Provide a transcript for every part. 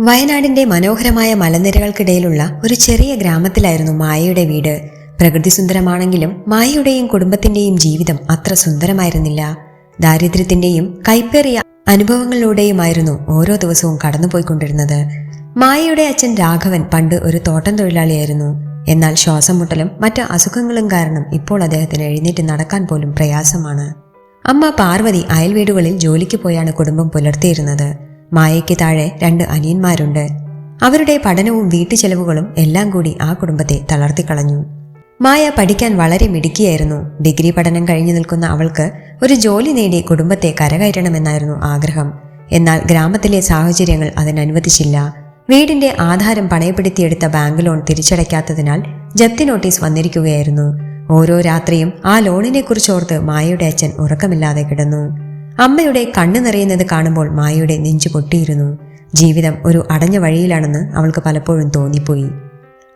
വയനാടിന്റെ മനോഹരമായ മലനിരകൾക്കിടയിലുള്ള ഒരു ചെറിയ ഗ്രാമത്തിലായിരുന്നു മായയുടെ വീട്. പ്രകൃതി സുന്ദരമാണെങ്കിലും മായയുടെയും കുടുംബത്തിന്റെയും ജീവിതം അത്ര സുന്ദരമായിരുന്നില്ല. ദാരിദ്ര്യത്തിന്റെയും കൈപ്പേറിയ അനുഭവങ്ങളിലൂടെയുമായിരുന്നു ഓരോ ദിവസവും കടന്നുപോയിക്കൊണ്ടിരുന്നത്. മായയുടെ അച്ഛൻ രാഘവൻ പണ്ട് ഒരു തോട്ടം തൊഴിലാളിയായിരുന്നു. എന്നാൽ ശ്വാസം മുട്ടലും മറ്റ് അസുഖങ്ങളും കാരണം ഇപ്പോൾ അദ്ദേഹത്തിന് എഴുന്നേറ്റ് നടക്കാൻ പോലും പ്രയാസമാണ്. അമ്മ പാർവതി അയൽവീടുകളിൽ ജോലിക്ക് പോയാണ് കുടുംബം പുലർത്തിയിരുന്നത്. മായയ്ക്ക് താഴെ രണ്ട് അനിയന്മാരുണ്ട്. അവരുടെ പഠനവും വീട്ടുചെലവുകളും എല്ലാം കൂടി ആ കുടുംബത്തെ തളർത്തിക്കളഞ്ഞു. മായ പഠിക്കാൻ വളരെ മിടുക്കിയായിരുന്നു. ഡിഗ്രി പഠനം കഴിഞ്ഞു നിൽക്കുന്ന അവൾക്ക് ഒരു ജോലി നേടി കുടുംബത്തെ കരകയറ്റണമെന്നായിരുന്നു ആഗ്രഹം. എന്നാൽ ഗ്രാമത്തിലെ സാഹചര്യങ്ങൾ അതിനനുവദിച്ചില്ല. വീടിന്റെ ആധാരം പണയപ്പെടുത്തിയെടുത്ത ബാങ്ക് ലോൺ തിരിച്ചടയ്ക്കാത്തതിനാൽ ജപ്തി നോട്ടീസ് വന്നിരിക്കുകയായിരുന്നു. ഓരോ രാത്രിയും ആ ലോണിനെ കുറിച്ചോർത്ത് മായയുടെ അച്ഛൻ ഉറക്കമില്ലാതെ കിടന്നു. അമ്മയുടെ കണ്ണു നിറയുന്നത് കാണുമ്പോൾ മായയുടെ നെഞ്ചു പൊട്ടിയിരുന്നു. ജീവിതം ഒരു അടഞ്ഞ വഴിയിലാണെന്ന് അവൾക്ക് പലപ്പോഴും തോന്നിപ്പോയി.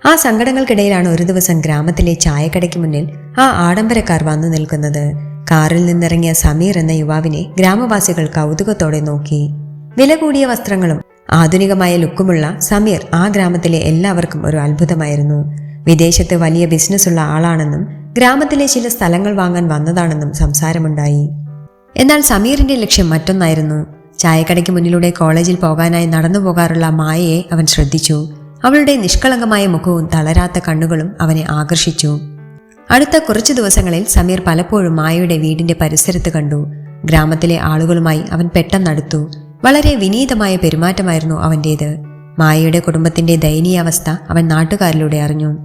ആ സങ്കടങ്ങൾക്കിടയിലാണ് ഒരു ദിവസം ഗ്രാമത്തിലെ ചായക്കടയ്ക്ക് മുന്നിൽ ആ ആഡംബരക്കാർ വന്നു നിൽക്കുന്നത്. കാറിൽ നിന്നിറങ്ങിയ സമീർ എന്ന യുവാവിനെ ഗ്രാമവാസികൾ കൗതുകത്തോടെ നോക്കി. വില കൂടിയ വസ്ത്രങ്ങളും ആധുനികമായ ലുക്കുമുള്ള സമീർ ആ ഗ്രാമത്തിലെ എല്ലാവർക്കും ഒരു അത്ഭുതമായിരുന്നു. വിദേശത്ത് വലിയ ബിസിനസ്സുള്ള ആളാണെന്നും ഗ്രാമത്തിലെ ചില സ്ഥലങ്ങൾ വാങ്ങാൻ വന്നതാണെന്നും സംസാരമുണ്ടായി. എന്നാൽ സമീറിന്റെ ലക്ഷ്യം മറ്റൊന്നായിരുന്നു. ചായക്കടയ്ക്ക് മുന്നിലൂടെ കോളേജിൽ പോകാനായി നടന്നു പോകാറുള്ള മായയെ അവൻ ശ്രദ്ധിച്ചു. അവളുടെ നിഷ്കളങ്കമായ മുഖവും തളരാത്ത കണ്ണുകളും അവനെ ആകർഷിച്ചു. അടുത്ത കുറച്ചു ദിവസങ്ങളിൽ സമീർ പലപ്പോഴും മായയുടെ വീടിന്റെ പരിസരത്ത് കണ്ടു. ഗ്രാമത്തിലെ ആളുകളുമായി അവൻ പെട്ടെന്നടുത്തു വളരെ വിനീതമായ പെരുമാറ്റമായിരുന്നു അവന്റേത്. മായയുടെ കുടുംബത്തിന്റെ ദയനീയാവസ്ഥ അവൻ നാട്ടുകാരിലൂടെ അറിഞ്ഞു.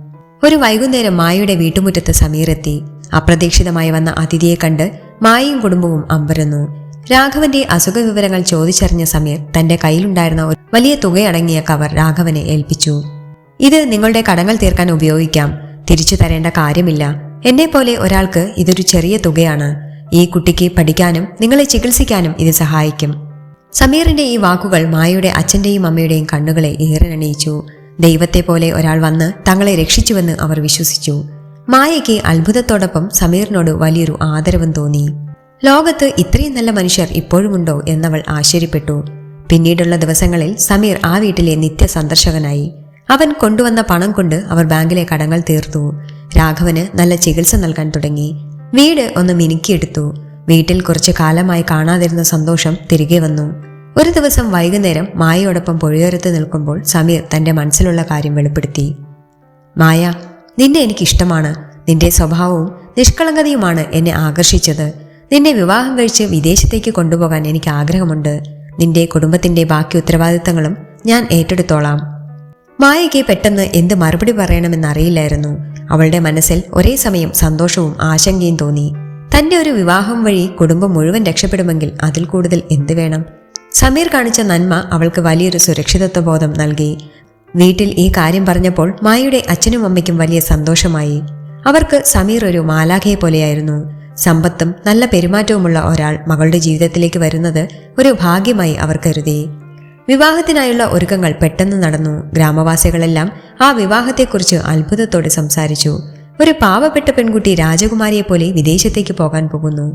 ഒരു വൈകുന്നേരം മായയുടെ വീട്ടുമുറ്റത്ത് സമീർ എത്തി. അപ്രതീക്ഷിതമായി വന്ന അതിഥിയെ കണ്ട് മായയും കുടുംബവും അമ്പരന്നു. രാഘവന്റെ അസുഖ വിവരങ്ങൾ ചോദിച്ചറിഞ്ഞ സമീർ തന്റെ കയ്യിലുണ്ടായിരുന്ന ഒരു വലിയ തുകയടങ്ങിയ കവർ രാഘവനെ ഏൽപ്പിച്ചു. ഇത് നിങ്ങളുടെ കടങ്ങൾ തീർക്കാൻ ഉപയോഗിക്കാം. തിരിച്ചു തരേണ്ട കാര്യമില്ല. എന്നെപ്പോലെ ഒരാൾക്ക് ഇതൊരു ചെറിയ തുകയാണ്. ഈ കുട്ടിക്ക് പഠിക്കാനും നിങ്ങളെ ചികിത്സിക്കാനും ഇത് സഹായിക്കും. സമീറിന്റെ ഈ വാക്കുകൾ മായയുടെ അച്ഛന്റെയും അമ്മയുടെയും കണ്ണുകളെ ഏറെ അണിയിച്ചു ദൈവത്തെ പോലെ ഒരാൾ വന്ന് തങ്ങളെ രക്ഷിച്ചുവെന്ന് അവർ വിശ്വസിച്ചു. മായയ്ക്ക് അത്ഭുതത്തോടൊപ്പം സമീറിനോട് വലിയൊരു ആദരവും തോന്നി. ലോകത്ത് ഇത്രയും നല്ല മനുഷ്യർ ഇപ്പോഴുമുണ്ടോ എന്നവൾ ആശ്ചര്യപ്പെട്ടു. പിന്നീടുള്ള ദിവസങ്ങളിൽ സമീർ ആ വീട്ടിലെ നിത്യ സന്ദർശകനായി അവൻ കൊണ്ടുവന്ന പണം കൊണ്ട് അവർ ബാങ്കിലെ കടങ്ങൾ തീർത്തു. രാഘവന് നല്ല ചികിത്സ നൽകാൻ തുടങ്ങി. വീട് ഒന്ന് മിനുക്കിയെടുത്തു. വീട്ടിൽ കുറച്ചു കാലമായി കാണാതിരുന്ന സന്തോഷം തിരികെ വന്നു. ഒരു ദിവസം വൈകുന്നേരം മായയോടൊപ്പം പുഴയോരത്ത് നിൽക്കുമ്പോൾ സമീർ തന്റെ മനസ്സിലുള്ള കാര്യം വെളിപ്പെടുത്തി. മായ നിന്നെ എനിക്കിഷ്ടമാണ്. നിന്റെ സ്വഭാവവും നിഷ്കളങ്കതയുമാണ് എന്നെ ആകർഷിച്ചത്. നിന്നെ വിവാഹം കഴിച്ച് വിദേശത്തേക്ക് കൊണ്ടുപോകാൻ എനിക്ക് ആഗ്രഹമുണ്ട്. നിന്റെ കുടുംബത്തിന്റെ ബാക്കി ഉത്തരവാദിത്തങ്ങളും ഞാൻ ഏറ്റെടുത്തോളാം. മായയ്ക്ക് പെട്ടെന്ന് എന്ത് മറുപടി പറയണമെന്നറിയില്ലായിരുന്നു. അവളുടെ മനസ്സിൽ ഒരേ സമയം സന്തോഷവും ആശങ്കയും തോന്നി. തന്റെ ഒരു വിവാഹം വഴി കുടുംബം മുഴുവൻ രക്ഷപ്പെടുമെങ്കിൽ അതിൽ കൂടുതൽ എന്ത് വേണം? സമീർ കാണിച്ച നന്മ അവൾക്ക് വലിയൊരു സുരക്ഷിതത്വബോധം നൽകി. വീട്ടിൽ ഈ കാര്യം പറഞ്ഞപ്പോൾ മായയുടെ അച്ഛനും അമ്മയ്ക്കും വലിയ സന്തോഷമായി. അവർക്ക് സമീർ ഒരു മാലാഖയെ പോലെയായിരുന്നു. സമ്പത്തും നല്ല പെരുമാറ്റവുമുള്ള ഒരാൾ മകളുടെ ജീവിതത്തിലേക്ക് വരുന്നത് ഒരു ഭാഗ്യമായി അവർ കരുതി. വിവാഹത്തിനായുള്ള ഒരുക്കങ്ങൾ പെട്ടെന്ന് നടന്നു. ഗ്രാമവാസികളെല്ലാം ആ വിവാഹത്തെക്കുറിച്ച് അത്ഭുതത്തോടെ സംസാരിച്ചു. ഒരു പാവപ്പെട്ട പെൺകുട്ടി രാജകുമാരിയെ പോലെ വിദേശത്തേക്ക് പോകാൻ പോകുന്നു.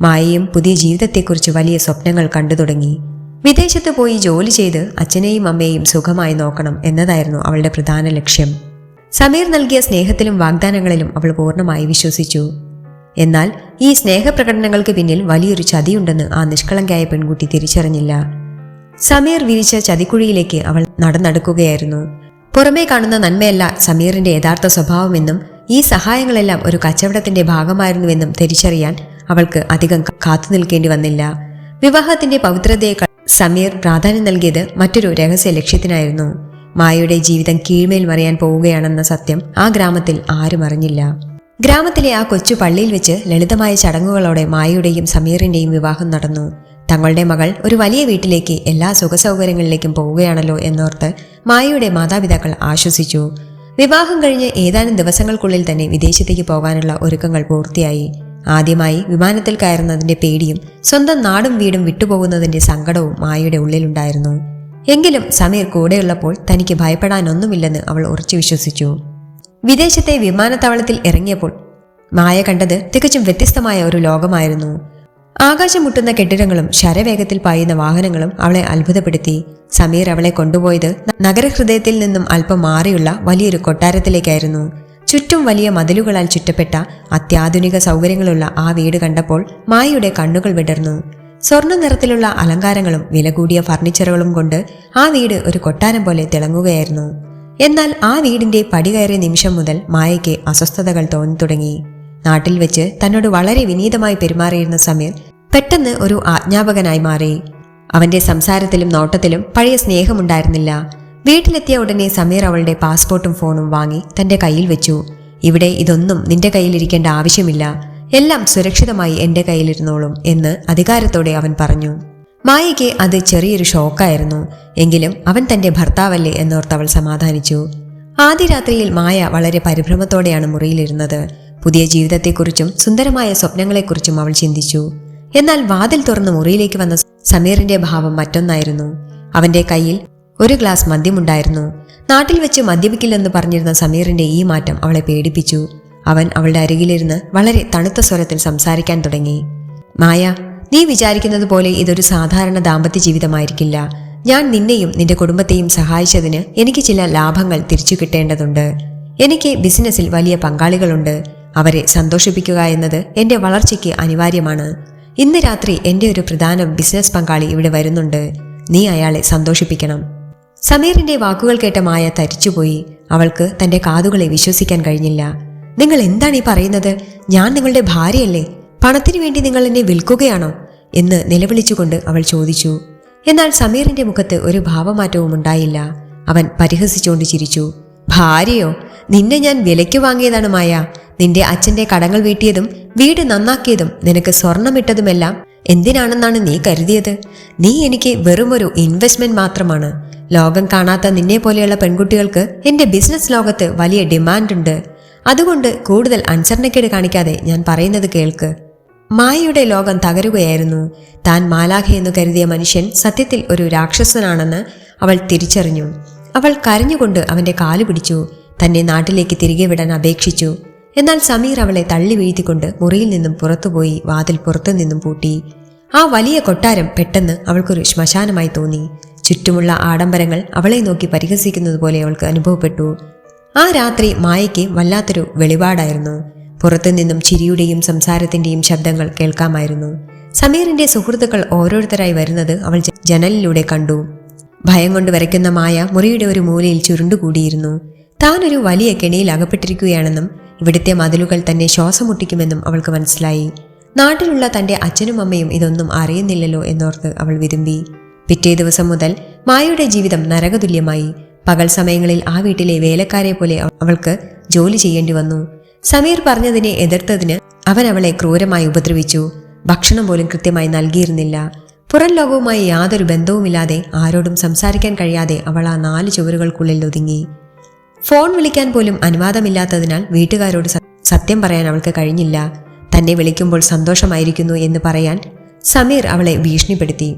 മായയും പുതിയ ജീവിതത്തെക്കുറിച്ച് വലിയ സ്വപ്നങ്ങൾ കണ്ടു തുടങ്ങി. വിദേശത്ത് പോയി ജോലി ചെയ്ത് അച്ഛനെയും അമ്മയെയും സുഖമായി നോക്കണം എന്നതായിരുന്നു അവളുടെ പ്രധാന ലക്ഷ്യം. സമീർ നൽകിയ സ്നേഹത്തിലും വാഗ്ദാനങ്ങളിലും അവൾ പൂർണമായി വിശ്വസിച്ചു. എന്നാൽ ഈ സ്നേഹപ്രകടനങ്ങൾക്ക് പിന്നിൽ വലിയൊരു ചതിയുണ്ടെന്ന് ആ നിഷ്കളങ്കയായ പെൺകുട്ടി തിരിച്ചറിഞ്ഞില്ല. സമീർ വിരിച്ച ചതിക്കുഴിയിലേക്ക് അവൾ നടന്നടുക്കുകയായിരുന്നു. പുറമേ കാണുന്ന നന്മയല്ല സമീറിന്റെ യഥാർത്ഥ സ്വഭാവമെന്നും ഈ സഹായങ്ങളെല്ലാം ഒരു കച്ചവടത്തിന്റെ ഭാഗമായിരുന്നുവെന്നും തിരിച്ചറിയാൻ അവൾക്ക് അധികം കാത്തു നിൽക്കേണ്ടി വന്നില്ല. വിവാഹത്തിന്റെ പവിത്രതയേക്കാൾ സമീർ പ്രാധാന്യം നൽകിയത് മറ്റൊരു രഹസ്യ ലക്ഷ്യത്തിനായിരുന്നു. മായയുടെ ജീവിതം കീഴ്മേൽ മറിയാൻ പോവുകയാണെന്ന സത്യം ആ ഗ്രാമത്തിൽ ആരും അറിഞ്ഞില്ല. ഗ്രാമത്തിലെ ആ കൊച്ചു പള്ളിയിൽ വെച്ച് ലളിതമായ ചടങ്ങുകളോടെ മായയുടെയും സമീറിന്റെയും വിവാഹം നടന്നു. തങ്ങളുടെ മകൾ ഒരു വലിയ വീട്ടിലേക്ക് എല്ലാ സുഖസൗകര്യങ്ങളിലേക്കും പോവുകയാണല്ലോ എന്നോർത്ത് മായയുടെ മാതാപിതാക്കൾ ആശ്വസിച്ചു. വിവാഹം കഴിഞ്ഞ് ഏതാനും ദിവസങ്ങൾക്കുള്ളിൽ തന്നെ വിദേശത്തേക്ക് പോകാനുള്ള ഒരുക്കങ്ങൾ പൂർത്തിയായി. ആദ്യമായി വിമാനത്തിൽ കയറുന്നതിന്റെ പേടിയും സ്വന്തം നാടും വീടും വിട്ടുപോകുന്നതിന്റെ സങ്കടവും മായയുടെ ഉള്ളിലുണ്ടായിരുന്നു. എങ്കിലും സമീർ കൂടെയുള്ളപ്പോൾ തനിക്ക് ഭയപ്പെടാനൊന്നുമില്ലെന്ന് അവൾ ഉറച്ചു വിശ്വസിച്ചു. വിദേശത്തെ വിമാനത്താവളത്തിൽ ഇറങ്ങിയപ്പോൾ മായ കണ്ടത് തികച്ചും വ്യത്യസ്തമായ ഒരു ലോകമായിരുന്നു. ആകാശം മുട്ടുന്ന കെട്ടിടങ്ങളും ശരവേഗത്തിൽ പായുന്ന വാഹനങ്ങളും അവളെ അത്ഭുതപ്പെടുത്തി. സമീർ അവളെ കൊണ്ടുപോയത് നഗരഹൃദയത്തിൽ നിന്നും അല്പം മാറിയുള്ള വലിയൊരു കൊട്ടാരത്തിലേക്കായിരുന്നു. ചുറ്റും വലിയ മതിലുകളാൽ ചുറ്റപ്പെട്ട അത്യാധുനിക സൗകര്യങ്ങളുള്ള ആ വീട് കണ്ടപ്പോൾ മായയുടെ കണ്ണുകൾ വിടർന്നു. സ്വർണ നിറത്തിലുള്ള അലങ്കാരങ്ങളും വില കൂടിയ ഫർണിച്ചറുകളും കൊണ്ട് ആ വീട് ഒരു കൊട്ടാരം പോലെ തിളങ്ങുകയായിരുന്നു. എന്നാൽ ആ വീടിന്റെ പടി കയറിയ നിമിഷം മുതൽ മായയ്ക്ക് അസ്വസ്ഥതകൾ തോന്നി തുടങ്ങി നാട്ടിൽ വെച്ച് തന്നോട് വളരെ വിനീതമായി പെരുമാറിയിരുന്ന സമീർ പെട്ടെന്ന് ഒരു ആജ്ഞാപകനായി മാറി. അവന്റെ സംസാരത്തിലും നോട്ടത്തിലും പഴയ സ്നേഹമുണ്ടായിരുന്നില്ല. വീട്ടിലെത്തിയ ഉടനെ സമീർ അവളുടെ പാസ്പോർട്ടും ഫോണും വാങ്ങി തന്റെ കയ്യിൽ വെച്ചു. ഇവിടെ ഇതൊന്നും നിന്റെ കയ്യിലിരിക്കേണ്ട ആവശ്യമില്ല. എല്ലാം സുരക്ഷിതമായി എന്റെ കയ്യിലിരുന്നോളും എന്ന് അധികാരത്തോടെ അവൻ പറഞ്ഞു. മായയ്ക്ക് അത് ചെറിയൊരു ഷോക്കായിരുന്നു. എങ്കിലും അവൻ തന്റെ ഭർത്താവല്ലേ എന്നോർത്ത് അവൾ സമാധാനിച്ചു. ആദ്യ രാത്രിയിൽ മായ വളരെ പരിഭ്രമത്തോടെയാണ് മുറിയിലിരുന്നത്. പുതിയ ജീവിതത്തെക്കുറിച്ചും സുന്ദരമായ സ്വപ്നങ്ങളെക്കുറിച്ചും അവൾ ചിന്തിച്ചു. എന്നാൽ വാതിൽ തുറന്ന് മുറിയിലേക്ക് വന്ന സമീറിന്റെ ഭാവം മറ്റൊന്നായിരുന്നു. അവന്റെ കയ്യിൽ ഒരു ഗ്ലാസ് മദ്യമുണ്ടായിരുന്നു. നാട്ടിൽ വെച്ച് മദ്യപിക്കില്ലെന്ന് പറഞ്ഞിരുന്ന സമീറിന്റെ ഈ മാറ്റം അവളെ പേടിപ്പിച്ചു. അവൻ അവളുടെ അരികിലിരുന്ന് വളരെ തണുത്ത സ്വരത്തിൽ സംസാരിക്കാൻ തുടങ്ങി. മായ നീ വിചാരിക്കുന്നത് പോലെ ഇതൊരു സാധാരണ ദാമ്പത്യ ജീവിതമായിരിക്കില്ല. ഞാൻ നിന്നെയും നിന്റെ കുടുംബത്തെയും സഹായിച്ചതിന് എനിക്ക് ചില ലാഭങ്ങൾ തിരിച്ചു കിട്ടേണ്ടതുണ്ട്. എനിക്ക് ബിസിനസ്സിൽ വലിയ പങ്കാളികളുണ്ട്. അവരെ സന്തോഷിപ്പിക്കുക എന്നത് എന്റെ വളർച്ചയ്ക്ക് അനിവാര്യമാണ്. ഇന്ന് രാത്രി എന്റെ ഒരു പ്രധാന ബിസിനസ് പങ്കാളി ഇവിടെ വരുന്നുണ്ട്. നീ അയാളെ സന്തോഷിപ്പിക്കണം. സമീറിന്റെ വാക്കുകൾ കേട്ട മായ തരിച്ചുപോയി. അവൾക്ക് തന്റെ കാതുകളെ വിശ്വസിക്കാൻ കഴിഞ്ഞില്ല. നിങ്ങൾ എന്താണ് ഈ പറയുന്നത്? ഞാൻ നിങ്ങളുടെ ഭാര്യയല്ലേ? പണത്തിനു വേണ്ടി നിങ്ങൾ എന്നെ വിൽക്കുകയാണോ? എന്ന് നിലവിളിച്ചുകൊണ്ട് അവൾ ചോദിച്ചു. എന്നാൽ സമീറിന്റെ മുഖത്ത് ഒരു ഭാവമാറ്റവും ഉണ്ടായില്ല. അവൻ പരിഹസിച്ചുകൊണ്ട് ചിരിച്ചു. ഭാര്യയോ നിന്നെ ഞാൻ വിലയ്ക്ക് വാങ്ങിയതാണ് മായ. നിന്റെ അച്ഛന്റെ കടങ്ങൾ വീട്ടിയതും വീട് നന്നാക്കിയതും നിനക്ക് സ്വർണമിട്ടതുമെല്ലാം എന്തിനാണെന്നാണ് നീ കരുതിയത്? നീ എനിക്ക് വെറുമൊരു ഇൻവെസ്റ്റ്മെന്റ് മാത്രമാണ്. ലോകം കാണാത്ത നിന്നെ പോലെയുള്ള പെൺകുട്ടികൾക്ക് എന്റെ ബിസിനസ് ലോകത്ത് വലിയ ഡിമാൻഡ് ഉണ്ട് അതുകൊണ്ട് കൂടുതൽ അനുസരണക്കേട് കാണിക്കാതെ ഞാൻ പറയുന്നത് കേൾക്ക്. മായയുടെ ലോകം തകരുകയായിരുന്നു. താൻ മാലാഖ എന്ന് കരുതിയ മനുഷ്യൻ സത്യത്തിൽ ഒരു രാക്ഷസനാണെന്ന് അവൾ തിരിച്ചറിഞ്ഞു. അവൾ കരഞ്ഞുകൊണ്ട് അവന്റെ കാലു പിടിച്ചു. തന്നെ നാട്ടിലേക്ക് തിരികെ വിടാൻ അപേക്ഷിച്ചു. എന്നാൽ സമീർ അവളെ തള്ളി വീഴ്ത്തിക്കൊണ്ട് മുറിയിൽ നിന്നും പുറത്തുപോയി വാതിൽ പുറത്തു നിന്നും പൂട്ടി. ആ വലിയ കൊട്ടാരം പെട്ടെന്ന് അവൾക്കൊരു ശ്മശാനമായി തോന്നി. ചുറ്റുമുള്ള ആഡംബരങ്ങൾ അവളെ നോക്കി പരിഹസിക്കുന്നത് പോലെ അവൾക്ക് അനുഭവപ്പെട്ടു. ആ രാത്രി മായയ്ക്ക് വല്ലാത്തൊരു വെളിപാടായിരുന്നു. പുറത്തുനിന്നും ചിരിയുടെയും സംസാരത്തിന്റെയും ശബ്ദങ്ങൾ കേൾക്കാമായിരുന്നു. സമീറിന്റെ സുഹൃത്തുക്കൾ ഓരോരുത്തരായി വരുന്നത് അവൾ ജനലിലൂടെ കണ്ടു. ഭയം കൊണ്ട് വരയ്ക്കുന്ന മായ മുറിയുടെ ഒരു മൂലയിൽ ചുരുണ്ടുകൂടിയിരുന്നു. താനൊരു വലിയ കെണിയിൽ അകപ്പെട്ടിരിക്കുകയാണെന്നും ഇവിടുത്തെ മതിലുകൾ തന്നെ ശ്വാസം മുട്ടിക്കുമെന്നും അവൾക്ക് മനസ്സിലായി. നാട്ടിലുള്ള തന്റെ അച്ഛനും അമ്മയും ഇതൊന്നും അറിയുന്നില്ലല്ലോ എന്നോർത്ത് അവൾ വിരുമ്പി പിറ്റേ ദിവസം മുതൽ മായയുടെ ജീവിതം നരകതുല്യമായി. പകൽ സമയങ്ങളിൽ ആ വീട്ടിലെ വേലക്കാരെ പോലെ അവൾക്ക് ജോലി ചെയ്യേണ്ടി വന്നു. സമീർ പറഞ്ഞതിനെ എതിർത്തതിന് അവൻ അവളെ ക്രൂരമായി ഉപദ്രവിച്ചു. ഭക്ഷണം പോലും കൃത്യമായി നൽകിയിരുന്നില്ല. പുറം ലോകവുമായി യാതൊരു ബന്ധവുമില്ലാതെ ആരോടും സംസാരിക്കാൻ കഴിയാതെ അവൾ ആ നാല് ചുവരുകൾക്കുള്ളിൽ ഒതുങ്ങി. ഫോൺ വിളിക്കാൻ പോലും അനുവാദമില്ലാത്തതിനാൽ വീട്ടുകാരോട് സത്യം പറയാൻ അവൾക്ക് കഴിഞ്ഞില്ല. തന്നെ വിളിക്കുമ്പോൾ സന്തോഷമായിരിക്കുന്നു എന്ന് പറയാൻ സമീർ അവളെ ഭീഷണിപ്പെടുത്തി.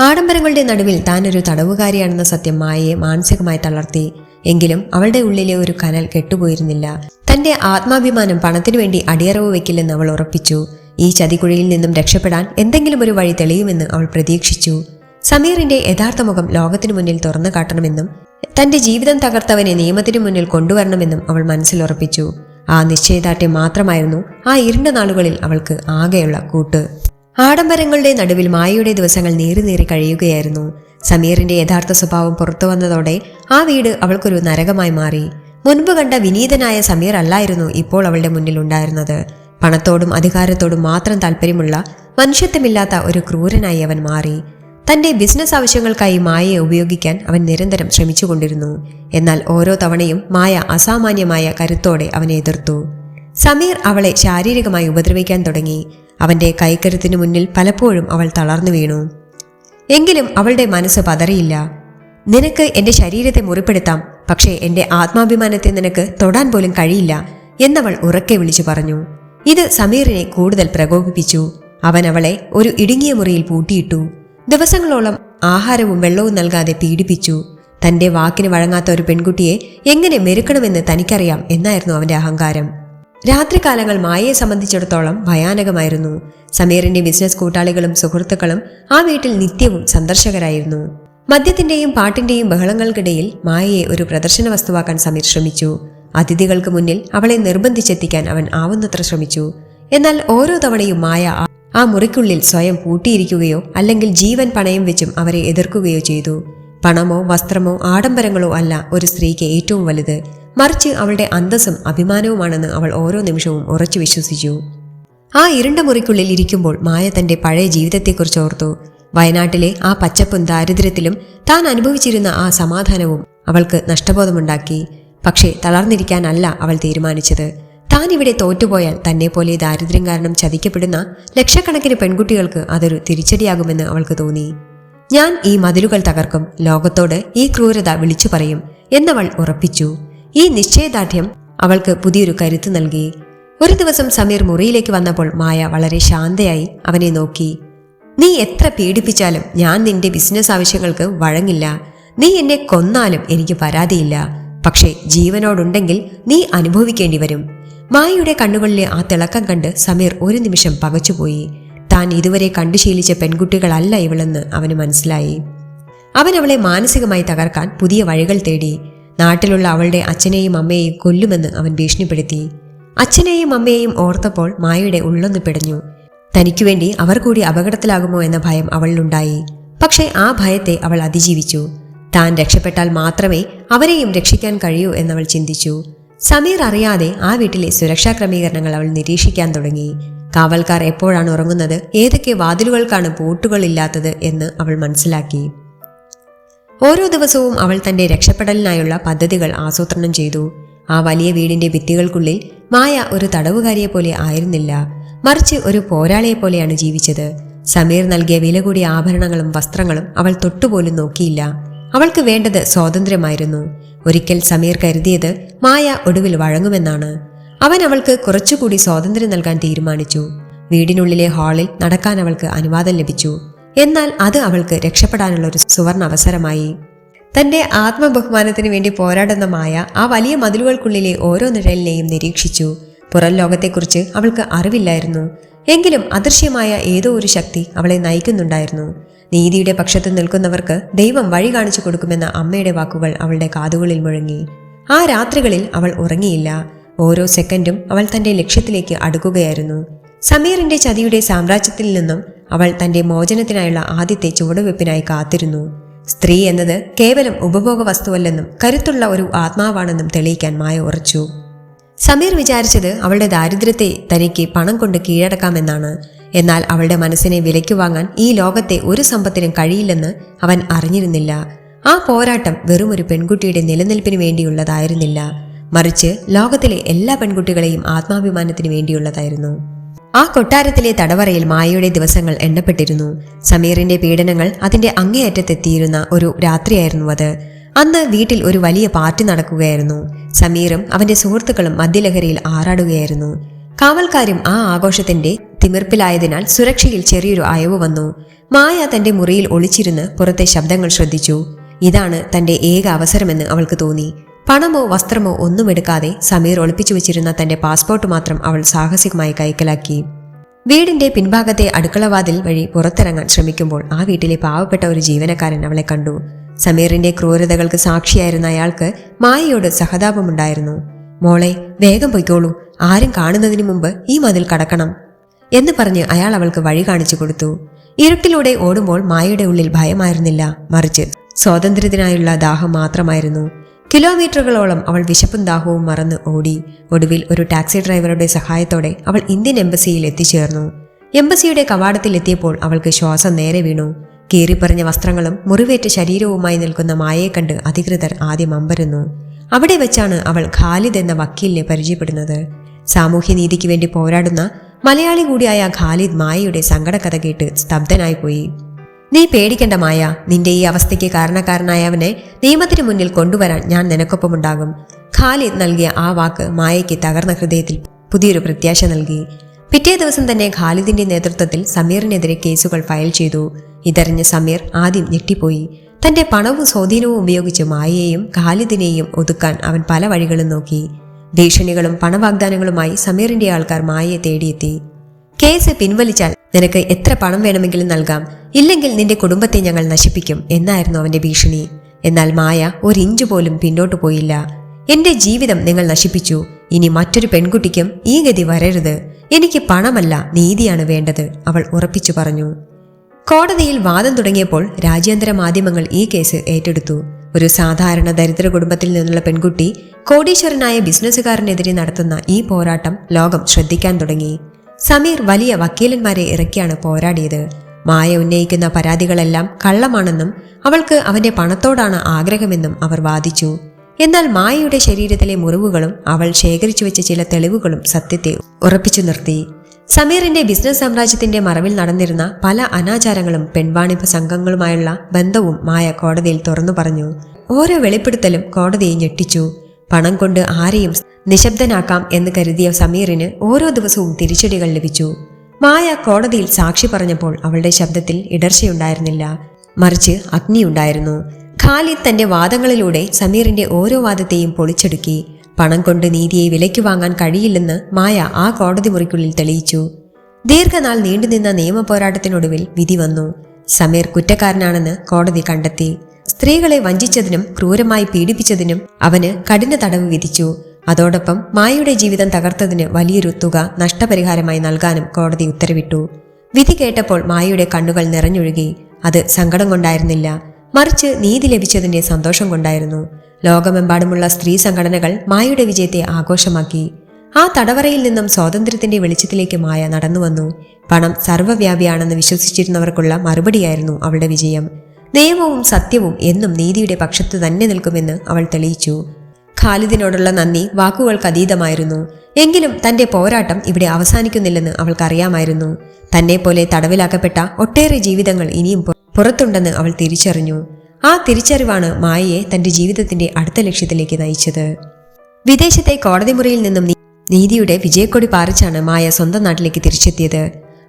ആഡംബരങ്ങളുടെ നടുവിൽ താൻ ഒരു തടവുകാരിയാണെന്ന സത്യം മായയെ മാനസികമായി തളർത്തി. എങ്കിലും അവളുടെ ഉള്ളിലെ ഒരു കനൽ കെട്ടുപോയിരുന്നില്ല. തന്റെ ആത്മാഭിമാനം പണത്തിനു വേണ്ടി അടിയറവ് വെക്കില്ലെന്ന് അവൾ ഉറപ്പിച്ചു. ഈ ചതിക്കുഴിയിൽ നിന്നും രക്ഷപ്പെടാൻ എന്തെങ്കിലും ഒരു വഴി തെളിയുമെന്ന് അവൾ പ്രതീക്ഷിച്ചു. സമീറിന്റെ യഥാർത്ഥ മുഖം ലോകത്തിനു മുന്നിൽ തുറന്നു കാട്ടണമെന്നും തന്റെ ജീവിതം തകർത്തവനെ നിയമത്തിനു മുന്നിൽ കൊണ്ടുവരണമെന്നും അവൾ മനസ്സിൽ ഉറപ്പിച്ചു. ആ നിശ്ചയദാർഢ്യം മാത്രമായിരുന്നു ആ ഇരുണ്ട നാളുകളിൽ അവൾക്ക് ആകെയുള്ള കൂട്ട്. ആഡംബരങ്ങളുടെ നടുവിൽ മായയുടെ ദിവസങ്ങൾ നീറി നീറി കഴിയുകയായിരുന്നു. സമീറിന്റെ യഥാർത്ഥ സ്വഭാവം പുറത്തു വന്നതോടെ ആ വീട് അവൾക്കൊരു നരകമായി മാറി. മുൻപ് കണ്ട വിനീതനായ സമീർ അല്ലായിരുന്നു ഇപ്പോൾ അവളുടെ മുന്നിൽ ഉണ്ടായിരുന്നത്. പണത്തോടും അധികാരത്തോടും മാത്രം താല്പര്യമുള്ള മനുഷ്യത്വമില്ലാത്ത ഒരു ക്രൂരനായി അവൻ മാറി. തന്റെ ബിസിനസ് ആവശ്യങ്ങൾക്കായി മായയെ ഉപയോഗിക്കാൻ അവൻ നിരന്തരം ശ്രമിച്ചുകൊണ്ടിരുന്നു. എന്നാൽ ഓരോ തവണയും മായ അസാമാന്യമായ കരുത്തോടെ അവനെ എതിർത്തു. സമീർ അവളെ ശാരീരികമായി ഉപദ്രവിക്കാൻ തുടങ്ങി. അവന്റെ കൈക്കരുത്തിനു മുന്നിൽ പലപ്പോഴും അവൾ തളർന്നു വീണു. എങ്കിലും അവളുടെ മനസ്സ് പതറിയില്ല. നിനക്ക് എന്റെ ശരീരത്തെ മുറിപ്പെടുത്താം പക്ഷേ എന്റെ ആത്മാഭിമാനത്തെ നിനക്ക് തൊടാൻ പോലും കഴിയില്ല എന്നവൾ ഉറക്കെ വിളിച്ചു പറഞ്ഞു. ഇത് സമീറിനെ കൂടുതൽ പ്രകോപിപ്പിച്ചു. അവൻ അവളെ ഒരു ഇടുങ്ങിയ മുറിയിൽ പൂട്ടിയിട്ടു. ദിവസങ്ങളോളം ആഹാരവും വെള്ളവും നൽകാതെ പീഡിപ്പിച്ചു. തന്റെ വാക്കിന് വഴങ്ങാത്ത ഒരു പെൺകുട്ടിയെ എങ്ങനെ മെരുക്കണമെന്ന് തനിക്കറിയാം എന്നായിരുന്നു അവന്റെ അഹങ്കാരം. രാത്രികാലങ്ങൾ മായയെ സംബന്ധിച്ചിടത്തോളം ഭയാനകമായിരുന്നു. സമീറിന്റെ ബിസിനസ് കൂട്ടാളികളും സുഹൃത്തുക്കളും ആ വീട്ടിൽ നിത്യവും സന്ദർശകരായിരുന്നു. മദ്യത്തിന്റെയും പാട്ടിന്റെയും ബഹളങ്ങൾക്കിടയിൽ മായയെ ഒരു പ്രദർശന വസ്തുവാക്കാൻ സമീർ ശ്രമിച്ചു. അതിഥികൾക്ക് മുന്നിൽ അവളെ നിർബന്ധിച്ചെത്തിക്കാൻ അവൻ ആവുന്നത്ര ശ്രമിച്ചു. എന്നാൽ ഓരോ തവണയും മായ ആ- മുറിക്കുള്ളിൽ സ്വയം പൂട്ടിയിരിക്കുകയോ അല്ലെങ്കിൽ ജീവൻ പണയം വെച്ചും അവരെ എതിർക്കുകയോ ചെയ്തു. പണമോ വസ്ത്രമോ ആഡംബരങ്ങളോ അല്ല ഒരു സ്ത്രീക്ക് ഏറ്റവും വലുത്. മറിച്ച് അവളുടെ അന്തസ്സും അഭിമാനവുമാണെന്ന് അവൾ ഓരോ നിമിഷവും ഉറച്ചു വിശ്വസിച്ചു. ആ ഇരുണ്ട മുറിക്കുള്ളിൽ ഇരിക്കുമ്പോൾ മായ തന്റെ പഴയ ജീവിതത്തെക്കുറിച്ച് ഓർത്തു. വയനാട്ടിലെ ആ പച്ചപ്പും ദാരിദ്ര്യത്തിലും താൻ അനുഭവിച്ചിരുന്ന ആ സമാധാനവും അവൾക്ക് നഷ്ടബോധമുണ്ടാക്കി. പക്ഷേ തളർന്നിരിക്കാനല്ല അവൾ തീരുമാനിച്ചത്. താൻ ഇവിടെ തോറ്റുപോയാൽ തന്നെ പോലെ ദാരിദ്ര്യം കാരണം ചതിക്കപ്പെടുന്ന ലക്ഷക്കണക്കിന് പെൺകുട്ടികൾക്ക് അതൊരു തിരിച്ചടിയാകുമെന്ന് അവൾക്ക് തോന്നി. ഞാൻ ഈ മതിലുകൾ തകർക്കും ലോകത്തോട് ഈ ക്രൂരത വിളിച്ചു പറയും എന്നവൾ ഉറപ്പിച്ചു. ഈ നിശ്ചയദാർഢ്യം അവൾക്ക് പുതിയൊരു കരുത്ത് നൽകി. ഒരു ദിവസം സമീർ മുറിയിലേക്ക് വന്നപ്പോൾ മായ വളരെ ശാന്തയായി അവനെ നോക്കി. നീ എത്ര പീഡിപ്പിച്ചാലും ഞാൻ നിന്റെ ബിസിനസ് ആവശ്യങ്ങൾക്ക് വഴങ്ങില്ല. നീ എന്നെ കൊന്നാലും എനിക്ക് പരാതിയില്ല. പക്ഷേ ജീവനോടുണ്ടെങ്കിൽ നീ അനുഭവിക്കേണ്ടി വരും. മായയുടെ കണ്ണുകളിലെ ആ തിളക്കം കണ്ട് സമീർ ഒരു നിമിഷം പകച്ചുപോയി. താൻ ഇതുവരെ കണ്ടു ശീലിച്ച പെൺകുട്ടികളല്ല ഇവളെന്ന് അവന് മനസ്സിലായി. അവൻ അവളെ മാനസികമായി തകർക്കാൻ പുതിയ വഴികൾ തേടി. നാട്ടിലുള്ള അവളുടെ അച്ഛനെയും അമ്മയെയും കൊല്ലുമെന്ന് അവൻ ഭീഷണിപ്പെടുത്തി. അച്ഛനെയും അമ്മയെയും ഓർത്തപ്പോൾ മായയുടെ ഉള്ളൊന്ന് പിടഞ്ഞു. തനിക്കു വേണ്ടി അവർ കൂടി അപകടത്തിലാകുമോ എന്ന ഭയം അവളിലുണ്ടായി. പക്ഷേ ആ ഭയത്തെ അവൾ അതിജീവിച്ചു. താൻ രക്ഷപ്പെട്ടാൽ മാത്രമേ അവരെയും രക്ഷിക്കാൻ കഴിയൂ എന്നവൾ ചിന്തിച്ചു. സമീർ അറിയാതെ ആ വീട്ടിലെ സുരക്ഷാ ക്രമീകരണങ്ങൾ അവൾ നിരീക്ഷിക്കാൻ തുടങ്ങി. കാവൽക്കാർ എപ്പോഴാണ് ഉറങ്ങുന്നത്? ഏതൊക്കെ വാതിലുകൾക്കാണ് പൂട്ടുകളില്ലാത്തത് എന്ന് അവൾ മനസ്സിലാക്കി. ഓരോ ദിവസവും അവൾ തന്റെ രക്ഷപ്പെടലിനായുള്ള പദ്ധതികൾ ആസൂത്രണം ചെയ്തു. ആ വലിയ വീടിന്റെ ഭിത്തികൾക്കുള്ളിൽ മായ ഒരു തടവുകാരിയെ പോലെ ആയിരുന്നില്ല. മറിച്ച് ഒരു പോരാളിയെ പോലെയാണ് ജീവിച്ചത്. സമീർ നൽകിയ വില കൂടിയ ആഭരണങ്ങളും വസ്ത്രങ്ങളും അവൾ തൊട്ടുപോലും നോക്കിയില്ല. അവൾക്ക് വേണ്ടത് സ്വാതന്ത്ര്യമായിരുന്നു. ഒരിക്കൽ സമീർ കരുതിയത് മായ ഒടുവിൽ വഴങ്ങുമെന്നാണ്. അവൻ അവൾക്ക് കുറച്ചുകൂടി സ്വാതന്ത്ര്യം നൽകാൻ തീരുമാനിച്ചു. വീടിനുള്ളിലെ ഹാളിൽ നടക്കാൻ അവൾക്ക് അനുവാദം ലഭിച്ചു. എന്നാൽ അത് അവൾക്ക് രക്ഷപ്പെടാനുള്ള ഒരു സുവർണ അവസരമായി തന്റെ ആത്മബഹുമാനത്തിന് വേണ്ടി പോരാടുന്ന മായ ആ വലിയ മതിലുകൾക്കുള്ളിലെ ഓരോ നിഴലിനെയും നിരീക്ഷിച്ചു. പുറം ലോകത്തെക്കുറിച്ച് അവൾക്ക് അറിവില്ലായിരുന്നു. എങ്കിലും അദൃശ്യമായ ഏതോ ഒരു ശക്തി അവളെ നയിക്കുന്നുണ്ടായിരുന്നു. നീതിയുടെ പക്ഷത്ത് നിൽക്കുന്നവർക്ക് ദൈവം വഴി കാണിച്ചു കൊടുക്കുമെന്ന അമ്മയുടെ വാക്കുകൾ അവളുടെ കാതുകളിൽ മുഴങ്ങി. ആ രാത്രികളിൽ അവൾ ഉറങ്ങിയില്ല. ഓരോ സെക്കൻഡും അവൾ തന്റെ ലക്ഷ്യത്തിലേക്ക് അടുക്കുകയായിരുന്നു. സമീറിന്റെ ചതിയുടെ സാമ്രാജ്യത്തിൽ നിന്നും അവൾ തന്റെ മോചനത്തിനായുള്ള ആദ്യത്തെ ചുവടുവെപ്പിനായി കാത്തിരുന്നു. സ്ത്രീ എന്നത് കേവലം ഉപഭോഗ വസ്തുവല്ലെന്നും കരുത്തുള്ള ഒരു ആത്മാവാണെന്നും തെളിയിക്കാൻ മായ ഉറച്ചു. സമീർ വിചാരിച്ചത് അവളുടെ ദാരിദ്ര്യത്തെ തനിക്ക് പണം കൊണ്ട് കീഴടക്കാമെന്നാണ്. എന്നാൽ അവളുടെ മനസ്സിനെ വിലയ്ക്ക് വാങ്ങാൻ ഈ ലോകത്തെ ഒരു സമ്പത്തിനും കഴിയില്ലെന്ന് അവൻ അറിഞ്ഞിരുന്നില്ല. ആ പോരാട്ടം വെറും ഒരു പെൺകുട്ടിയുടെ നിലനിൽപ്പിന് വേണ്ടിയുള്ളതായിരുന്നില്ല. മറിച്ച് ലോകത്തിലെ എല്ലാ പെൺകുട്ടികളെയും ആത്മാഭിമാനത്തിന് വേണ്ടിയുള്ളതായിരുന്നു. ആ കൊട്ടാരത്തിലെ തടവറയിൽ മായയുടെ ദിവസങ്ങൾ എണ്ണപ്പെട്ടിരുന്നു. സമീറിന്റെ പീഡനങ്ങൾ അതിന്റെ അങ്ങേയറ്റത്തെത്തിയിരുന്ന ഒരു രാത്രിയായിരുന്നു അത്. അന്ന് വീട്ടിൽ ഒരു വലിയ പാർട്ടി നടക്കുകയായിരുന്നു. സമീറും അവന്റെ സുഹൃത്തുക്കളും മദ്യലഹരിയിൽ ആറാടുകയായിരുന്നു. കാവൽക്കാരും ആ ആഘോഷത്തിന്റെ തിമിർപ്പിലായതിനാൽ സുരക്ഷയിൽ ചെറിയൊരു അയവ് വന്നു. മായ തന്റെ മുറിയിൽ ഒളിച്ചിരുന്ന് പുറത്തെ ശബ്ദങ്ങൾ ശ്രദ്ധിച്ചു. ഇതാണ് തന്റെ ഏക അവസരമെന്ന് അവൾക്ക് തോന്നി. പണമോ വസ്ത്രമോ ഒന്നും എടുക്കാതെ സമീർ ഒളിപ്പിച്ചു വെച്ചിരുന്ന തന്റെ പാസ്പോർട്ട് മാത്രം അവൾ സാഹസികമായി കൈക്കലാക്കി. വീടിന്റെ പിൻഭാഗത്തെ അടുക്കളവാതിൽ വഴി പുറത്തിറങ്ങാൻ ശ്രമിക്കുമ്പോൾ ആ വീട്ടിലെ പാവപ്പെട്ട ഒരു ജീവനക്കാരൻ അവളെ കണ്ടു. സമീറിന്റെ ക്രൂരതകൾക്ക് സാക്ഷിയായിരുന്ന അയാൾക്ക് മായയോട് സഹതാപമുണ്ടായിരുന്നു. മോളെ വേഗം പൊയ്ക്കോളൂ. ആരും കാണുന്നതിന് മുമ്പ് ഈ മതിൽ കടക്കണം എന്ന് പറഞ്ഞ് അയാൾ അവൾക്ക് വഴി കാണിച്ചു കൊടുത്തു. ഇരുട്ടിലൂടെ ഓടുമ്പോൾ മായയുടെ ഉള്ളിൽ ഭയമായിരുന്നില്ല. മറിച്ച് സ്വാതന്ത്ര്യത്തിനായുള്ള ദാഹം മാത്രമായിരുന്നു. കിലോമീറ്ററുകളോളം അവൾ വിശപ്പും ദാഹവും മറന്ന് ഓടി. ഒടുവിൽ ഒരു ടാക്സി ഡ്രൈവറുടെ സഹായത്തോടെ അവൾ ഇന്ത്യൻ എംബസിയിൽ എത്തിച്ചേർന്നു. എംബസിയുടെ കവാടത്തിൽ എത്തിയപ്പോൾ അവൾക്ക് ശ്വാസം നേരെ വീണു. കീറിപ്പറിഞ്ഞ വസ്ത്രങ്ങളും മുറിവേറ്റ ശരീരവുമായി നിൽക്കുന്ന മായയെ കണ്ട് അധികൃതർ ആദ്യം അമ്പരുന്നു. അവിടെ വെച്ചാണ് അവൾ ഖാലിദ് എന്ന വക്കീലിനെ പരിചയപ്പെടുന്നത്. സാമൂഹ്യനീതിക്ക് വേണ്ടി പോരാടുന്ന മലയാളി കൂടിയായ ഖാലിദ് മായയുടെ സങ്കടകഥ കേട്ട് സ്തബ്ധനായിപ്പോയി നീ പേടിക്കേണ്ട മായ. നിന്റെ ഈ അവസ്ഥയ്ക്ക് കാരണക്കാരനായവനെ നിയമത്തിന് മുന്നിൽ കൊണ്ടുവരാൻ ഞാൻ നിനക്കൊപ്പമുണ്ടാകും. ഖാലിദ് നൽകിയ ആ വാക്ക് മായയ്ക്ക് തകർന്ന ഹൃദയത്തിൽ പുതിയൊരു പ്രത്യാശ നൽകി. പിറ്റേ ദിവസം തന്നെ ഖാലിദിന്റെ നേതൃത്വത്തിൽ സമീറിനെതിരെ കേസുകൾ ഫയൽ ചെയ്തു. ഇതറിഞ്ഞ സമീർ ആദ്യം ഞെട്ടിപ്പോയി. തന്റെ പണവും സ്വാധീനവും ഉപയോഗിച്ച് മായയെയും ഖാലിദിനെയും ഒതുക്കാൻ അവൻ പല വഴികളും നോക്കി. ഭീഷണികളും പണവാഗ്ദാനങ്ങളുമായി സമീറിന്റെ ആൾക്കാർ മായയെ തേടിയെത്തി. കേസ് പിൻവലിച്ചാൽ നിനക്ക് എത്ര പണം വേണമെങ്കിലും നൽകാം. ഇല്ലെങ്കിൽ നിന്റെ കുടുംബത്തെ ഞങ്ങൾ നശിപ്പിക്കും എന്നായിരുന്നു അവന്റെ ഭീഷണി. എന്നാൽ മായ ഒരിഞ്ച് പോലും പിന്നോട്ടു പോയില്ല. എന്റെ ജീവിതം നിങ്ങൾ നശിപ്പിച്ചു. ഇനി മറ്റൊരു പെൺകുട്ടിക്കും ഈ ഗതി വരരുത്. എനിക്ക് പണമല്ല നീതിയാണ് വേണ്ടത് അവൾ ഉറപ്പിച്ചു പറഞ്ഞു. കോടതിയിൽ വാദം തുടങ്ങിയപ്പോൾ രാജ്യാന്തര മാധ്യമങ്ങൾ ഈ കേസ് ഏറ്റെടുത്തു. ഒരു സാധാരണ ദരിദ്ര കുടുംബത്തിൽ നിന്നുള്ള പെൺകുട്ടി കോടീശ്വരനായ ബിസിനസ്സുകാരനെതിരെ നടത്തുന്ന ഈ പോരാട്ടം ലോകം ശ്രദ്ധിക്കാൻ തുടങ്ങി. സമീർ വലിയ വക്കീലന്മാരെ ഇറക്കിയാണ് പോരാടിയത്. മായ ഉന്നയിക്കുന്ന പരാതികളെല്ലാം കള്ളമാണെന്നും അവൾക്ക് അവന്റെ പണത്തോടാണ് ആഗ്രഹമെന്നും അവർ വാദിച്ചു. എന്നാൽ മായയുടെ ശരീരത്തിലെ മുറിവുകളും അവൾ ശേഖരിച്ചു വെച്ച ചില തെളിവുകളും സത്യത്തെ ഉറപ്പിച്ചു നിർത്തി. സമീറിന്റെ ബിസിനസ് സാമ്രാജ്യത്തിന്റെ മറവിൽ നടന്നിരുന്ന പല അനാചാരങ്ങളും പെൺവാണിഭ സംഘങ്ങളുമായുള്ള ബന്ധവും മായ കോടതിയിൽ തുറന്നു പറഞ്ഞു. ഓരോ വെളിപ്പെടുത്തലും കോടതിയെ ഞെട്ടിച്ചു. പണം കൊണ്ട് ആരെയും നിശബ്ദനാക്കാം എന്ന് കരുതിയ സമീറിന് ഓരോ ദിവസവും തിരിച്ചടികൾ ലഭിച്ചു. മായ കോടതിയിൽ സാക്ഷി പറഞ്ഞപ്പോൾ അവളുടെ ശബ്ദത്തിൽ ഇടർച്ചയുണ്ടായിരുന്നില്ല. മറിച്ച് അഗ്നിയുണ്ടായിരുന്നു. ഖാലിദ് തന്റെ വാദങ്ങളിലൂടെ സമീറിന്റെ ഓരോ വാദത്തെയും പൊളിച്ചെടുക്കി. പണം കൊണ്ട് നീതിയെ വിലയ്ക്ക് വാങ്ങാൻ കഴിയില്ലെന്ന് മായ ആ കോടതി മുറിക്കുള്ളിൽ തെളിയിച്ചു. ദീർഘനാൾ നീണ്ടുനിന്ന നിയമ പോരാട്ടത്തിനൊടുവിൽ വിധി വന്നു. സമീർ കുറ്റക്കാരനാണെന്ന് കോടതി കണ്ടെത്തി. സ്ത്രീകളെ വഞ്ചിച്ചതിനും ക്രൂരമായി പീഡിപ്പിച്ചതിനും അവന് കഠിന തടവ് വിധിച്ചു. അതോടൊപ്പം മായയുടെ ജീവിതം തകർത്തതിന് വലിയൊരു തുക നഷ്ടപരിഹാരമായി നൽകാനും കോടതി ഉത്തരവിട്ടു. വിധി കേട്ടപ്പോൾ മായയുടെ കണ്ണുകൾ നിറഞ്ഞൊഴുകി. അത് സങ്കടം കൊണ്ടായിരുന്നില്ല. മറിച്ച് നീതി ലഭിച്ചതിന്റെ സന്തോഷം കൊണ്ടായിരുന്നു. ലോകമെമ്പാടുമുള്ള സ്ത്രീ സംഘടനകൾ മായയുടെ വിജയത്തെ ആഘോഷമാക്കി. ആ തടവറയിൽ നിന്നും സ്വാതന്ത്ര്യത്തിന്റെ വെളിച്ചത്തിലേക്ക് മായ നടന്നുവന്നു പണം സർവവ്യാപിയാണെന്ന് വിശ്വസിച്ചിരുന്നവർക്കുള്ള മറുപടിയായിരുന്നു അവളുടെ വിജയം. നിയമവും സത്യവും എന്നും നീതിയുടെ പക്ഷത്തു തന്നെ നിൽക്കുമെന്ന് അവൾ തെളിയിച്ചു. ഖാലിദിനോടുള്ള നന്ദി വാക്കുകൾക്ക് അതീതമായിരുന്നു. എങ്കിലും തന്റെ പോരാട്ടം ഇവിടെ അവസാനിക്കുന്നില്ലെന്ന് അവൾക്കറിയാമായിരുന്നു. തന്നെ പോലെ തടവിലാക്കപ്പെട്ട ഒട്ടേറെ ജീവിതങ്ങൾ ഇനിയും പുറത്തുണ്ടെന്ന് അവൾ തിരിച്ചറിഞ്ഞു. ആ തിരിച്ചറിവാണ് മായയെ തന്റെ ജീവിതത്തിന്റെ അടുത്ത ലക്ഷ്യത്തിലേക്ക് നയിച്ചത്. വിദേശത്തെ കോടതി മുറിയിൽ നിന്നും നീതിയുടെ വിജയക്കൊടി പാറിച്ചാണ് മായ സ്വന്തം നാട്ടിലേക്ക് തിരിച്ചെത്തിയത്.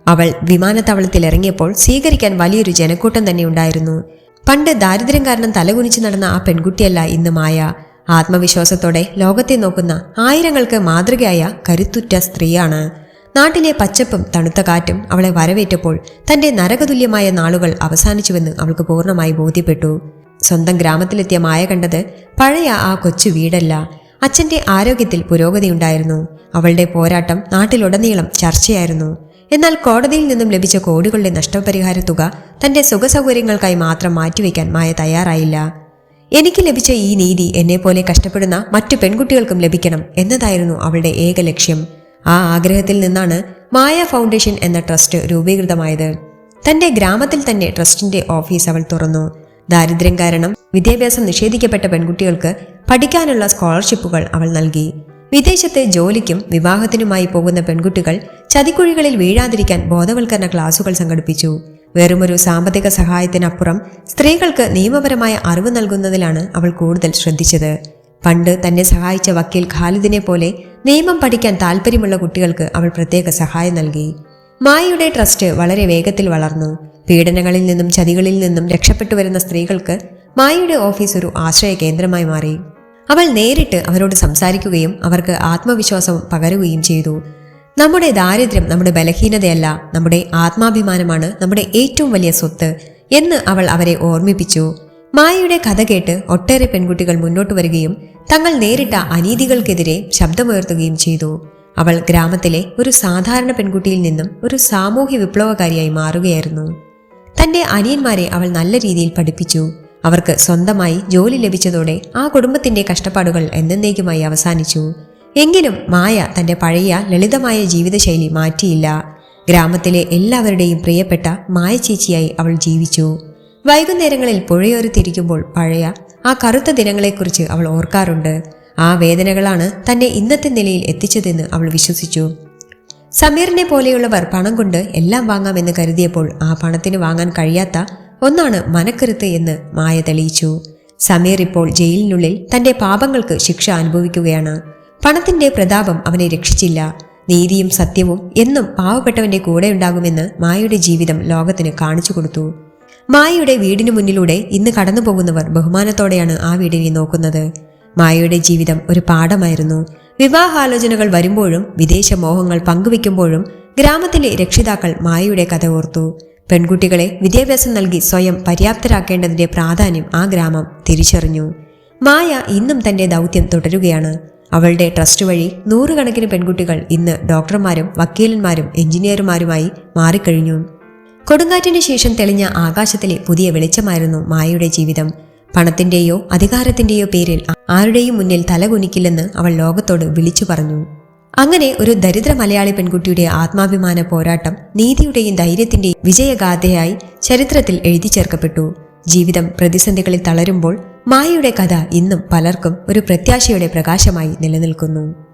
അവൾ വിമാനത്താവളത്തിൽ ഇറങ്ങിയപ്പോൾ സ്വീകരിക്കാൻ വലിയൊരു ജനക്കൂട്ടം തന്നെ ഉണ്ടായിരുന്നു. പണ്ട് ദാരിദ്ര്യം കാരണം തലകുനിച്ച് നടന്ന ആ പെൺകുട്ടിയല്ല ഇന്ന് മായ. ആത്മവിശ്വാസത്തോടെ ലോകത്തെ നോക്കുന്ന ആയിരങ്ങൾക്ക് മാതൃകയായ കരുത്തുറ്റ സ്ത്രീയാണ്. നാട്ടിലെ പച്ചപ്പും തണുത്ത കാറ്റും അവളെ വരവേറ്റപ്പോൾ തന്റെ നരകതുല്യമായ നാളുകൾ അവസാനിച്ചുവെന്ന് അവൾക്ക് പൂർണമായി ബോധ്യപ്പെട്ടു. സ്വന്തം ഗ്രാമത്തിലെത്തിയ മായ കണ്ടത് പഴയ ആ കൊച്ചു വീടല്ല. അച്ഛന്റെ ആരോഗ്യത്തിൽ പുരോഗതിയുണ്ടായിരുന്നു. അവളുടെ പോരാട്ടം നാട്ടിലുടനീളം ചർച്ചയായിരുന്നു. എന്നാൽ കോടതിയിൽ നിന്നും ലഭിച്ച കോടികളുടെ നഷ്ടപരിഹാര തുക തന്റെ സുഖസൗകര്യങ്ങൾക്കായി മാത്രം മാറ്റിവെക്കാൻ മായ തയ്യാറായില്ല. എനിക്ക് ലഭിച്ച ഈ നീതി എന്നെപ്പോലെ കഷ്ടപ്പെടുന്ന മറ്റു പെൺകുട്ടികൾക്കും ലഭിക്കണം എന്നതായിരുന്നു അവളുടെ ഏക ലക്ഷ്യം. ആ ആഗ്രഹത്തിൽ നിന്നാണ് മായ ഫൗണ്ടേഷൻ എന്ന ട്രസ്റ്റ് രൂപീകൃതമായത്. തന്റെ ഗ്രാമത്തിൽ തന്നെ ട്രസ്റ്റിന്റെ ഓഫീസ് അവൾ തുറന്നു. ദാരിദ്ര്യം കാരണം വിദ്യാഭ്യാസം നിഷേധിക്കപ്പെട്ട പെൺകുട്ടികൾക്ക് പഠിക്കാനുള്ള സ്കോളർഷിപ്പുകൾ അവൾ നൽകി. വിദേശത്തെ ജോലിക്കും വിവാഹത്തിനുമായി പോകുന്ന പെൺകുട്ടികൾ ചതിക്കുഴികളിൽ വീഴാതിരിക്കാൻ ബോധവൽക്കരണ ക്ലാസുകൾ സംഘടിപ്പിച്ചു. വെറുമൊരു സാമ്പത്തിക സഹായത്തിനപ്പുറം സ്ത്രീകൾക്ക് നിയമപരമായ അറിവ് നൽകുന്നതിലാണ് അവൾ കൂടുതൽ ശ്രദ്ധിച്ചത്. പണ്ട് തന്നെ സഹായിച്ച വക്കീൽ ഖാലിദിനെ പോലെ നിയമം പഠിക്കാൻ താല്പര്യമുള്ള കുട്ടികൾക്ക് അവൾ പ്രത്യേക സഹായം നൽകി. മായയുടെ ട്രസ്റ്റ് വളരെ വേഗത്തിൽ വളർന്നു. പീഡനങ്ങളിൽ നിന്നും ചതികളിൽ നിന്നും രക്ഷപ്പെട്ടു വരുന്ന സ്ത്രീകൾക്ക് മായയുടെ ഓഫീസ് ഒരു ആശ്രയ കേന്ദ്രമായി മാറി. അവൾ നേരിട്ട് അവരോട് സംസാരിക്കുകയും അവർക്ക് ആത്മവിശ്വാസം പകരുകയും ചെയ്തു. നമ്മുടെ ദാരിദ്ര്യം നമ്മുടെ ബലഹീനതയല്ല നമ്മുടെ ആത്മാഭിമാനമാണ് നമ്മുടെ ഏറ്റവും വലിയ സ്വത്ത് എന്ന് അവൾ അവരെ ഓർമ്മിപ്പിച്ചു. മായയുടെ കഥ കേട്ട് ഒട്ടേറെ പെൺകുട്ടികൾ മുന്നോട്ട് വരികയും തങ്ങൾ നേരിട്ട അനീതികൾക്കെതിരെ ശബ്ദമുയർത്തുകയും ചെയ്തു. അവൾ ഗ്രാമത്തിലെ ഒരു സാധാരണ പെൺകുട്ടിയിൽ നിന്നും ഒരു സാമൂഹ്യ വിപ്ലവകാരിയായി മാറുകയായിരുന്നു. തന്റെ അനിയന്മാരെ അവൾ നല്ല രീതിയിൽ പഠിപ്പിച്ചു. അവർക്ക് സ്വന്തമായി ജോലി ലഭിച്ചതോടെ ആ കുടുംബത്തിന്റെ കഷ്ടപ്പാടുകൾ എന്നേക്കുമായി അവസാനിച്ചു. എങ്കിലും മായ തന്റെ പഴയ ലളിതമായ ജീവിതശൈലി മാറ്റിയില്ല. ഗ്രാമത്തിലെ എല്ലാവരുടെയും പ്രിയപ്പെട്ട മായ ചേച്ചിയായി അവൾ ജീവിച്ചു. വൈകുന്നേരങ്ങളിൽ പുഴയോരത്തിരിക്കുമ്പോൾ പഴയ ആ കറുത്ത ദിനങ്ങളെക്കുറിച്ച് അവൾ ഓർക്കാറുണ്ട്. ആ വേദനകളാണ് തന്നെ ഇന്നത്തെ നിലയിൽ എത്തിച്ചതെന്ന് അവൾ വിശ്വസിച്ചു. സമീറിനെ പോലെയുള്ളവർ പണം കൊണ്ട് എല്ലാം വാങ്ങാമെന്ന് കരുതിയപ്പോൾ ആ പണത്തിന് വാങ്ങാൻ കഴിയാത്ത ഒന്നാണ് മനക്കരുത്ത് എന്ന് മായ തെളിയിച്ചു. സമീർ ഇപ്പോൾ ജയിലിനുള്ളിൽ തന്റെ പാപങ്ങൾക്ക് ശിക്ഷ അനുഭവിക്കുകയാണ്. പണത്തിന്റെ പ്രതാപം അവനെ രക്ഷിച്ചില്ല. നീതിയും സത്യവും എന്നും പാവപ്പെട്ടവന്റെ കൂടെ ഉണ്ടാകുമെന്ന് മായയുടെ ജീവിതം ലോകത്തിന് കാണിച്ചു കൊടുത്തു. മായയുടെ വീടിനു മുന്നിലൂടെ ഇന്ന് കടന്നു പോകുന്നവർ ബഹുമാനത്തോടെയാണ് ആ വീടിനെ നോക്കുന്നത്. മായയുടെ ജീവിതം ഒരു പാഠമായിരുന്നു. വിവാഹാലോചനകൾ വരുമ്പോഴും വിദേശ മോഹങ്ങൾ പങ്കുവെക്കുമ്പോഴും ഗ്രാമത്തിലെ രക്ഷിതാക്കൾ മായയുടെ കഥ ഓർത്തു. പെൺകുട്ടികളെ വിദ്യാഭ്യാസം നൽകി സ്വയം പര്യാപ്തരാക്കേണ്ടതിന്റെ പ്രാധാന്യം ആ ഗ്രാമം തിരിച്ചറിഞ്ഞു. മായ ഇന്നും തന്റെ ദൗത്യം തുടരുകയാണ്. അവളുടെ ട്രസ്റ്റ് വഴി നൂറുകണക്കിന് പെൺകുട്ടികൾ ഇന്ന് ഡോക്ടർമാരും വക്കീലന്മാരും എഞ്ചിനീയർമാരുമായി മാറിക്കഴിഞ്ഞു. കൊടുങ്കാറ്റിന് ശേഷം തെളിഞ്ഞ ആകാശത്തിലെ പുതിയ വെളിച്ചമായിരുന്നു മായയുടെ ജീവിതം. പണത്തിന്റെയോ അധികാരത്തിന്റെയോ പേരിൽ ആരുടെയും മുന്നിൽ തലകുനിക്കില്ലെന്ന് അവൾ ലോകത്തോട് വിളിച്ചു പറഞ്ഞു. അങ്ങനെ ഒരു ദരിദ്ര മലയാളി പെൺകുട്ടിയുടെ ആത്മാഭിമാന പോരാട്ടം നീതിയുടെയും ധൈര്യത്തിന്റെയും വിജയഗാഥയായി ചരിത്രത്തിൽ എഴുതി ചേർക്കപ്പെട്ടു ജീവിതം പ്രതിസന്ധികളിൽ തളരുമ്പോൾ മായയുടെ കഥ ഇന്നും പലർക്കും ഒരു പ്രത്യാശയുടെ പ്രകാശമായി നിലനിൽക്കുന്നു.